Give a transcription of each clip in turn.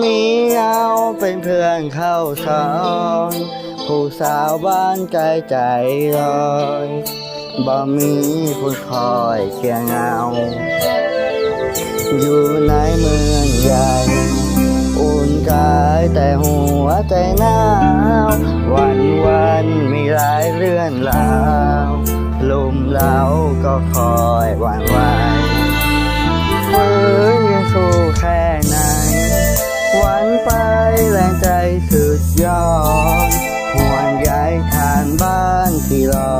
มีเงาเป็นเพื่อนเข้าสอนผู้สาวบ้านใจใจลอยบ่มีคนคอยเคียงเงา อยู่ในเมืองใหญ่อุ่นกายแต่หัวใจหนาววันวันมีหลายเรื่องราวลุมเล้าก็คอย ยอดห่วงใยทานบ้านที่รอ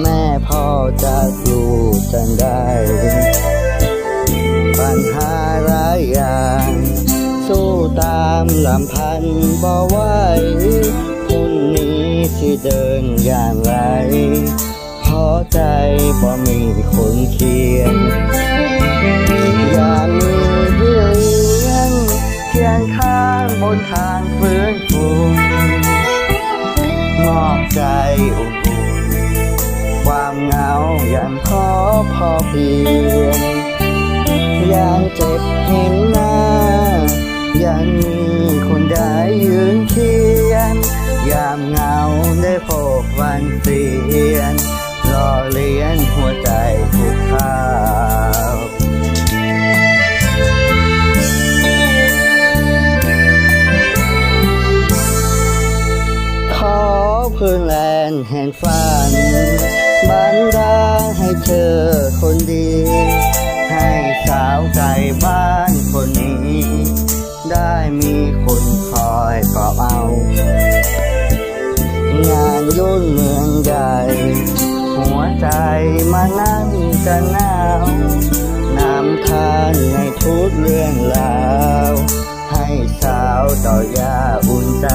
แม่พ่อจะลูกจันได้ ปัญหาหลายอย่าง สู้ตามลำพันบ่ไหวพรุ่งนี้สิเดินอย่างไรเพราะใจบ่มีคนเคียงอย่ามี เหงายังขอพอเพียงยังเจ็บเห็นหน้ายังมีคนได้ยืนเคียงยามเหงาได้พบวันเปลี่ยนรอเลี้ยนหัวใจทุกข้าวขอพื้นแลนแห่งฝัน บันดาให้เธอคนดี ให้สาวไก่บ้านคนนี้ ได้มีคนคอยปลอบเอา งานยุ่นเมืองใหญ่หัวใจมานั่งกันหนาวน้ำทานในทุกเรื่องราว ให้สาวต่อยาอุ่นใจ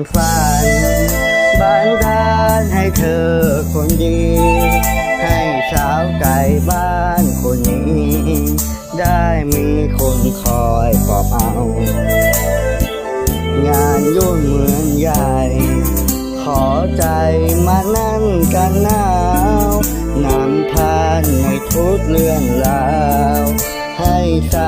งฝันบันดาลให้เธอคนดี ให้สาวไก่บ้านคนนี้ ได้มีคนคอยปลอบเอา งานยุ่นเหมืองใหญ่ ขอใจมานั่งกันหนาวนำทานในทุกเรื่องราว ให้สา